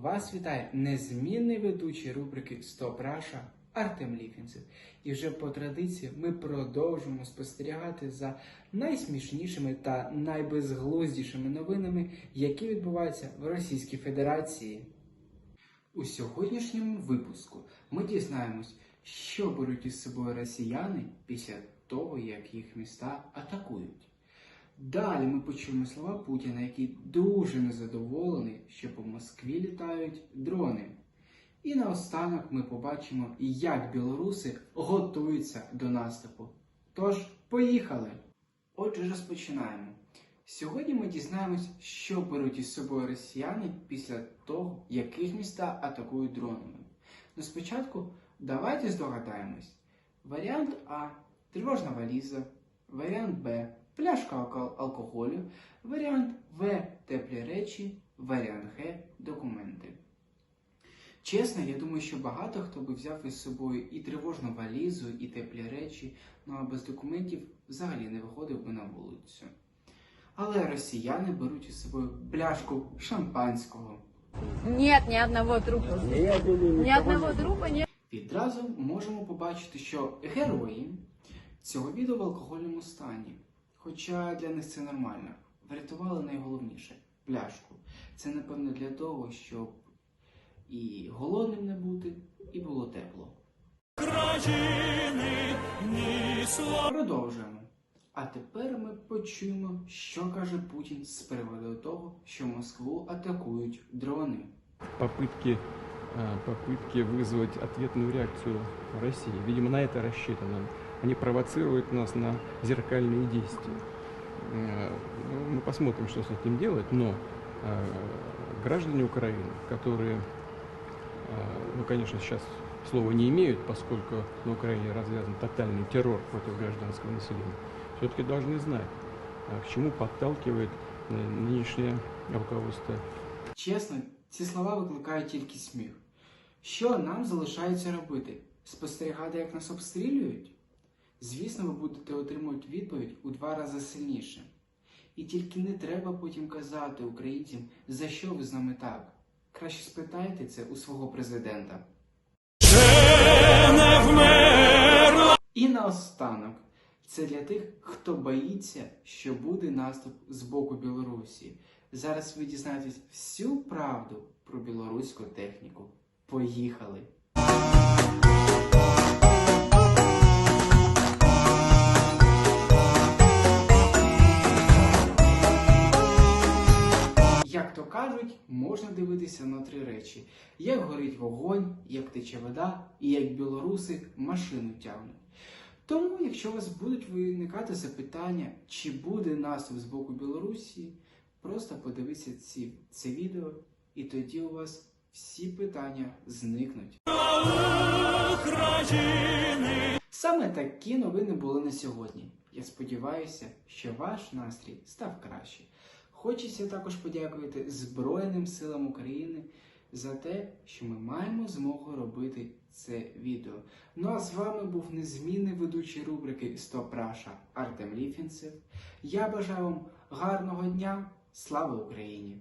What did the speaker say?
Вас вітає незмінний ведучий рубрики Стоп Раша Артем Ліфінцев. І вже по традиції ми продовжуємо спостерігати за найсмішнішими та найбезглуздішими новинами, які відбуваються в Російській Федерації. У сьогоднішньому випуску ми дізнаємось, що беруть із собою росіяни після того, як їх міста атакують. Далі ми почуємо слова Путіна, який дуже незадоволений, що по Москві літають дрони. І наостанок ми побачимо, як білоруси готуються до наступу. Тож, поїхали! Отже, розпочинаємо. Сьогодні ми дізнаємось, що беруть із собою росіяни після того, яких міста атакують дронами. Ну спочатку давайте здогадаємось. Варіант А тривожна валіза, варіант Б пляшка алкоголю, варіант В теплі речі, варіант Г документи. Чесно, я думаю, що багато хто би взяв із собою і тривожну валізу, і теплі речі, ну а без документів взагалі не виходив би на вулицю. Але росіяни беруть із собою пляшку шампанського. Нет ни одного трупа. Ни одного трупа нет. Відразу можемо побачити, що герої цього відео в алкогольному стані. Хоча для них це нормально. Врятували найголовніше пляшку. Це напевно для того, щоб і голодним не бути, і було тепло. Продовжуємо. А тепер ми почуємо, що каже Путін з приводу того, що Москву атакують дрони. попытки, э, попытки вызвать ответную реакцию России. Видимо, на это рассчитано. Они провоцируют нас на зеркальные действия. Э, ну, Мы посмотрим, что с этим делать, но э, граждане Украины, которые, э, ну, конечно, сейчас слова не имеют, поскольку на Украине развязан тотальный террор против гражданского населения, все-таки должны знать, э, к чему подталкивает э, нынешнее руководство Чесно, ці слова викликають тільки сміх. Що нам залишається робити? Спостерігати, як нас обстрілюють? Звісно, ви будете отримувати відповідь у два рази сильніше. І тільки не треба потім казати українцям, за що ви з нами так. Краще спитайте це у свого президента. І наостанок, це для тих, хто боїться, що буде наступ з боку Білорусі. Зараз ви дізнаєтесь всю правду про білоруську техніку. Поїхали! Кажуть, можна дивитися на три речі: як горить вогонь, як тече вода і як білоруси машину тягнуть. Тому, якщо у вас будуть виникати запитання, чи буде наступ з боку Білорусі, просто подивіться ці, це відео, і тоді у вас всі питання зникнуть. Саме такі новини були на сьогодні. Я сподіваюся, що ваш настрій став краще. Хочеться також подякувати Збройним силам України за те, що ми маємо змогу робити це відео. Ну а з вами був незмінний ведучий рубрики Стоп Раша Артем Ліфінцев. Я бажаю вам гарного дня. Слава Україні!